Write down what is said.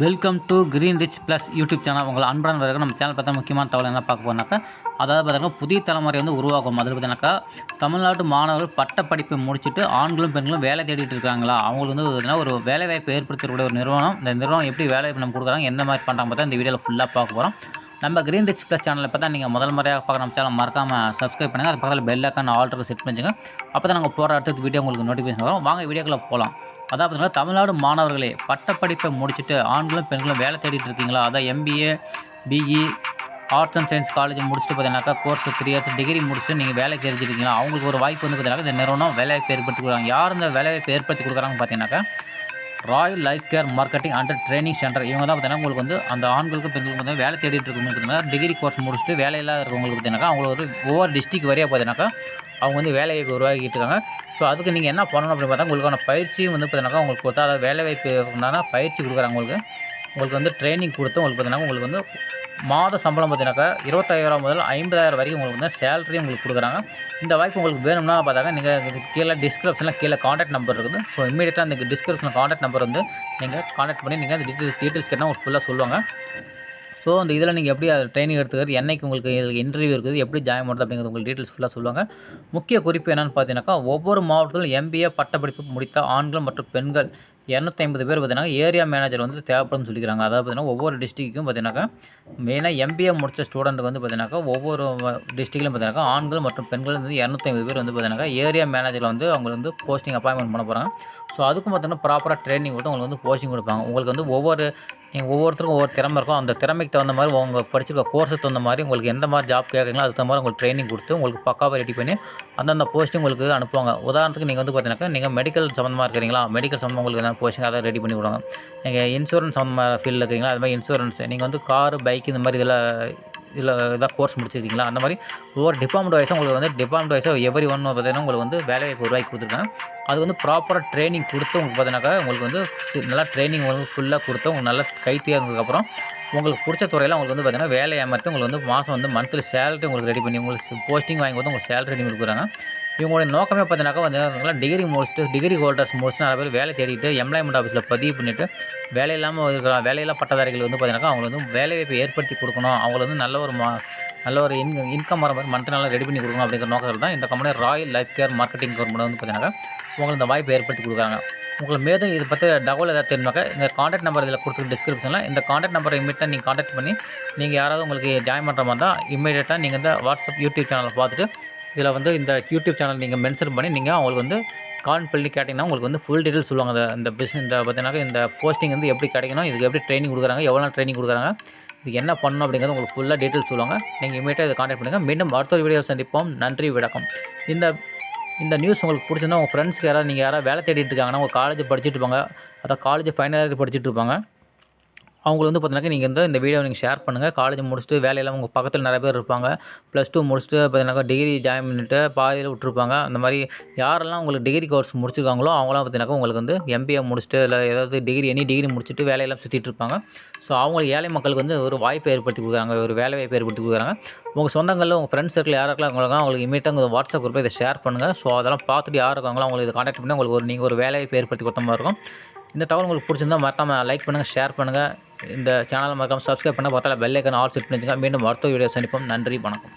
Welcome to green rich plus YouTube channel உங்களை அன்புடன் வரைக்கும் நம்ம சேனல் பார்த்தா முக்கியமான தகவல் என்ன பார்க்க போனாக்கா அதாவது பார்த்தீங்கன்னா புதிய தலைமுறை வந்து உருவாகும். அதில் பார்த்தீங்கன்னாக்கா தமிழ்நாட்டு மாணவர்கள் பட்ட படிப்பை முடிச்சுட்டு ஆண்களும் பெண்களும் வேலை தேடிட்டு இருக்காங்களா? அவங்களுக்கு வந்து பார்த்தீங்கன்னா ஒரு வேலை வாய்ப்பு ஏற்படுத்தக்கூடிய ஒரு நிறுவனம். இந்த நிறுவனம் எப்படி வேலை வாய்ப்பு நம்ம கொடுக்குறாங்க எந்த மாதிரி பண்ணுறாங்க பார்த்தா இந்த வீடியோவில் ஃபுல்லாக பார்க்க போகிறோம் நம்ம கிரீன் ரிச் ப்ளஸ் சேனலில் பார்த்தா நீங்கள் முதல் முறையாக பார்க்குற நம்ம சேனல் மறக்காமல் சப்ஸ்கிரைப் பண்ணுங்கள் அது பக்கத்தில் பெல் ஐக்கான் ஆல்ரெடி செட் பண்ணிச்சுங்க அப்போ தான் நாங்கள் போகிற அடுத்த வீடியோ உங்களுக்கு நோட்டிஃபிகேஷன் வரும். வாங்க வீடியோக்குள்ளே போகலாம் அதாவது பார்த்தீங்கன்னா தமிழ்நாடு மாணவர்களே பட்டப்படிப்பை முடிச்சுட்டு ஆண்களும் பெண்களும் வேலை தேடிட்டு இருக்கீங்களா? அதான் MBA BE arts and science college முடிச்சுட்டு பார்த்தீங்கன்னாக்கா கோர்ஸ் த்ரீ இயர்ஸ் டிகிரி முடிச்சுட்டு நீங்கள் வேலைக்கு தெரிஞ்சிருக்கீங்களா அவங்களுக்கு ஒரு வாய்ப்பு வந்து பார்த்தீங்கன்னா இந்த நிறுவனம் வேலைவாய்ப்பு ஏற்படுத்தி கொடுக்குறாங்க. யார் இந்த வேலைவாய்ப்பு ஏற்படுத்தி கொடுக்குறாங்க பார்த்தீங்கன்னாக்கா royal life care marketing and training centre இவங்க தான் பார்த்தீங்கன்னா உங்களுக்கு வந்து அந்த ஆண்களுக்கு பெண்களுக்கு பார்த்தீங்கன்னா வேலை தேடிட்டு இருக்கவங்களுக்கு டிகிரி கோர்ஸ் முடிச்சுட்டு வேலையில்லாத இருக்கவங்களுக்கு பார்த்தீங்கன்னா அவங்களுக்கு ஒரு ஒவ்வொரு டிஸ்ட்ரிக் வரையா பார்த்தீங்கன்னாக்கா அவங்க வந்து வேலை வாய்ப்பு உருவாக்கிட்டு இருக்காங்க. ஸோ அதுக்கு நீங்கள் என்ன பண்ணணும் அப்படின்னு பார்த்தா உங்களுக்கான பயிற்சியும் வந்து பார்த்தீங்கன்னா உங்களுக்கு கொடுத்தா அதாவது வேலை வாய்ப்பு பயிற்சி கொடுக்குறாங்க உங்களுக்கு. உங்களுக்கு வந்து ட்ரைனிங் கொடுத்து உங்களுக்கு பார்த்தீங்கன்னா உங்களுக்கு வந்து மாத சம்பளம் பார்த்தீங்கன்னாக்கா இருபத்தாயிரம் முதல் ஐம்பதாயிரம் வரைக்கும் உங்களுக்கு வந்து சேலரி உங்களுக்கு கொடுக்குறாங்க. இந்த வாய்ப்பு உங்களுக்கு வேணும்னா பார்த்தாக்க நீங்கள் கீழே டிஸ்கிரிப்ஷனில் கீழே காண்டாக்ட் நம்பர் இருக்குது. ஸோ இமீடியட்டாக அந்த டிஸ்கிரிப்ஷனில் காண்டாக்ட் நம்பர் வந்து நீங்கள் காண்டாக்ட் பண்ணி நீங்கள் அந்த டீட்டெயில்ஸ் டீட்டெயில்ஸ் கேட்டால் உங்களுக்கு ஃபுல்லாக சொல்லுவாங்க. ஸோ அந்த இதில் நீங்கள் எப்படி அதை ட்ரைனிங் எடுத்துக்கிறது என்னைக்கு உங்களுக்கு இதுக்கு இன்டர்வியூ இருக்குது எப்படி ஜாயின் பண்ணுறது அப்படிங்கிறது உங்களுக்கு டீட்டெயில்ஸ் ஃபுல்லாக சொல்லுவாங்க. முக்கிய குறிப்பு என்னென்னு பார்த்தீங்கன்னாக்கா ஒவ்வொரு மாவட்டத்திலும் எம்பிஏ பட்டப்படிப்பு முடித்த ஆண்கள் மற்றும் பெண்கள் இரநூத்தி ஐம்பது பேர் பார்த்தீங்கன்னா ஏரியா மேனேஜர் வந்து தேவைப்படும்னு சொல்லிக்கிறாங்க. அதாவது பார்த்தீங்கன்னா ஒவ்வொரு டிஸ்ட்ரிக்கும் பார்த்தீங்கன்னாக்கா மெயினாக எம்பிஏ முடித்த ஸ்டூடெண்ட்டுக்கு வந்து பார்த்தீங்கன்னாக்கா ஒவ்வொரு டிஸ்ட்ரிக்ட்லையும் பார்த்தீங்கன்னா ஆண்கள் மற்றும் பெண்கள் வந்து இரநூத்தி ஐம்பது பேர் வந்து பார்த்தீங்கன்னா ஏரியா மேனேஜர் வந்து அவங்க வந்து போஸ்டிங் அப்பாயின்மெண்ட் பண்ண போகிறாங்க ஸோ அதுக்கும் பார்த்தீங்கன்னா ப்ராப்பராக ட்ரைனிங் கொடுத்து உங்களுக்கு வந்து போஸ்டிங் கொடுப்பாங்க. உங்களுக்கு வந்து ஒவ்வொரு நீங்கள் ஒவ்வொருத்தருக்கும் ஒவ்வொரு திறமை இருக்கும். அந்த திறமைக்கு தகுந்த மாதிரி உங்கள் படிச்சிருக்க கோர்ஸுக்கு தகுந்த மாதிரி உங்களுக்கு எந்த மாதிரி ஜாப் கேட்குறீங்களோ அதுக்கு தகுந்த மாதிரி உங்களுக்கு ட்ரைனிங் கொடுத்து உங்களுக்கு பக்காவாக ரெடி பண்ணி அந்தந்த போஸ்டிங் உங்களுக்கு அனுப்புவாங்க. உதாரணத்துக்கு நீங்கள் வந்து பார்த்தீங்கன்னா நீங்கள் மெடிக்கல் சம்மந்தமாக இருக்கிறீங்களா? மெடிக்கல் சம்மந்தமாக உங்களுக்கு என்ன போஸ்டிங் அதை ரெடி பண்ணி விடுவாங்க நீங்கள் இன்சூரன்ஸ் சம்மந்தமாக ஃபீல்டில் இருக்கிறீங்களா? அது மாதிரி இன்சூரன்ஸ் நீங்கள் வந்து காரு பைக் இந்த மாதிரி இதில் இதில் ஏதாவது கோர்ஸ் முடிச்சிருக்கீங்களா? அந்த மாதிரி ஒவ்வொரு டிபார்ட்மெண்ட் வைஸாக உங்களுக்கு வந்து டிபார்ட்மெண்ட் வைஸாக எவ்ரி ஒன் பார்த்தீங்கன்னா உங்களுக்கு வந்து வேலை வாய்ப்பு உருவாக்கி கொடுத்துருக்காங்க. அது வந்து ப்ராப்பராக ட்ரைனிங் கொடுத்து உங்களுக்கு பார்த்தீங்கன்னாக்கா உங்களுக்கு வந்து நல்லா ட்ரைனிங் உங்களுக்கு ஃபுல்லாக கொடுத்து உங்களுக்கு நல்லா கைத்தியாக இருந்ததுக்கப்புறம் உங்களுக்கு பிடிச்ச துறையில் உங்களுக்கு வந்து பார்த்தீங்கன்னா வேலை ஏமாற்றி உங்களுக்கு வந்து மாதம் வந்து மந்த்லி சேலரி உங்களுக்கு ரெடி பண்ணி உங்களுக்கு போஸ்டிங் வாங்கி கொடுத்து உங்களுக்கு சேலரி ரெடி கொடுக்குறாங்க. இவங்களுடைய நோக்கமே பார்த்தீங்கன்னாக்கா வந்து டிகிரி முடிச்சுட்டு டிகிரி ஹோல்டர்ஸ் முடிச்சுட்டு நிறைய பேர் வேலை தேடிட்டு எம்ப்ளாய்மெண்ட் ஆஃபீஸில் பதிவு பண்ணிவிட்டு வேலை இல்லாமல் இருக்கிற வேலையில்லா பட்டதாரிகள் வந்து பார்த்தீங்கன்னாக்கா அவங்களுக்கு வந்து வேலை வாய்ப்பை ஏற்படுத்தி கொடுக்கணும். அவங்களுக்கு வந்து நல்ல ஒரு மா நல்ல ஒரு இன் இன்கம் வர மாதிரி மந்த் நல்லா ரெடி பண்ணி கொடுக்கணும் அப்படிங்கிற நோக்கத்தில் தான் இந்த company royal life care marketing government வந்து பார்த்தீங்கன்னாக்கா உங்களுக்கு இந்த வாய்ப்பை ஏற்படுத்தி கொடுக்குறாங்க. உங்களுக்கு மேலும் இதை பற்றி தகவல் ஏதாவது தெரியுமாக்கா? இந்த காண்டாக்ட் நம்பர் இதில் கொடுத்துருக்கு டிஸ்கிரிப்ஷனில் இந்த காண்டாக்ட் நம்பரை இமீடியட்டாக நீங்கள் காண்டாக்ட் பண்ணி நீங்கள் யாராவது உங்களுக்கு ஜாயின் பண்ணுற மாதிரி தான் இமீடியட்டாக நீங்கள் இந்த வாட்ஸ்அப் யூடியூப் சேனலை பார்த்துட்டு இதில் வந்து இந்த யூடியூப் சேனல் நீங்கள் மென்ஷன் பண்ணி நீங்கள் அவங்களுக்கு வந்து கால் பண்ணி கேட்டிங்கன்னா உங்களுக்கு வந்து ஃபுல் டீட்டெயில் சொல்லுவாங்க. இந்த இந்த பிஸ்னஸ் இந்த பார்த்தீங்கன்னா இந்த போஸ்டிங் வந்து எப்படி கிடைக்கணும் இதுக்கு எப்படி ட்ரைனிங் கொடுக்குறாங்க எவ்வளோ ட்ரைனிங் கொடுக்குறாங்க இது என்ன பண்ணணும் அப்படிங்கிறது உங்களுக்கு ஃபுல்லாக டீட்டெயில் சொல்லுவாங்க. நீங்கள் இமீடியட்டாக இதை காண்டாக்ட் பண்ணுங்கள் மீண்டும் அடுத்த ஒரு வீடியோ சந்திப்போம். நன்றி வணக்கம். இந்த இந்த நியூஸ் உங்களுக்கு பிடிச்சிருந்தா உங்கள் ஃப்ரெண்ட்ஸ்க்கு யாராவது நீங்கள் யாராவது வேலை தேடிட்டு இருக்காங்கன்னா உங்கள் காலேஜ் படிச்சுட்டு இருப்பாங்க. அதான் காலேஜ் ஃபைனல் இயர் படிச்சுட்டு இருப்பாங்க. அவங்களுக்கு வந்து பார்த்தீங்கன்னா நீங்கள் வந்து இந்த வீடியோ நீங்கள் ஷேர் பண்ணுங்கள் காலேஜ் முடிச்சுட்டு வேலையெல்லாம் உங்கள் பக்கத்தில் நிறைய பேர் இருப்பாங்க. ப்ளஸ் டூ முடிச்சுட்டு பார்த்தீங்கன்னாக்கா டிகிரி ஜாயின் பண்ணிட்டு பாதியில் விட்டுருப்பாங்க. அந்த மாதிரி யாரெல்லாம் உங்களுக்கு டிகிரி கோர்ஸ் முடிச்சிருக்காங்களோ அவங்களாம் பார்த்தீங்கன்னாக்கா உங்களுக்கு வந்து எம்பிஏ முடிச்சுட்டு இல்லை ஏதாவது டிகிரி எனி டிகிரி முடிச்சுட்டு வேலையெல்லாம் சுற்றிட்டு இருப்பாங்க. ஸோ அவங்களுக்கு ஏழை மக்களுக்கு வந்து ஒரு வாய்ப்பை ஏற்படுத்தி கொடுக்குறாங்க. ஒரு வேலை வாய்ப்பு ஏற்படுத்தி கொடுக்குறாங்க. உங்கள் சொந்தங்களில் உங்கள் ஃப்ரெண்ட்ஸ் சர்க்கிள் யாருக்கெல்லாம் உங்களுக்கு அவங்களுக்கு இமீட்டாக உங்கள் வாட்ஸ்அப் குரூப்பில் இதை ஷேர் பண்ணுங்கள் ஸோ அதெல்லாம் பார்த்துட்டு யார் இருக்காங்களோ அவங்களுக்கு இதை காண்டாக்ட் பண்ணி உங்களுக்கு ஒரு நீங்கள் ஒரு வேலை வாய்ப்பு ஏற்படுத்தி கொடுத்த மாதிரி இருக்கும். இந்த தகவல் உங்களுக்கு பிடிச்சிருந்தா மறக்காமல் லைக் பண்ணுங்கள் ஷேர் பண்ணுங்கள் இந்த சேனலை மறக்காமல் சப்ஸ்கிரைப் பண்ணால் பார்த்தால பெல் ஐக்கன் ஆல் செட் பண்ணிச்சுங்க மீண்டும் அடுத்த வீடியோ சந்திப்போம். நன்றி வணக்கம்.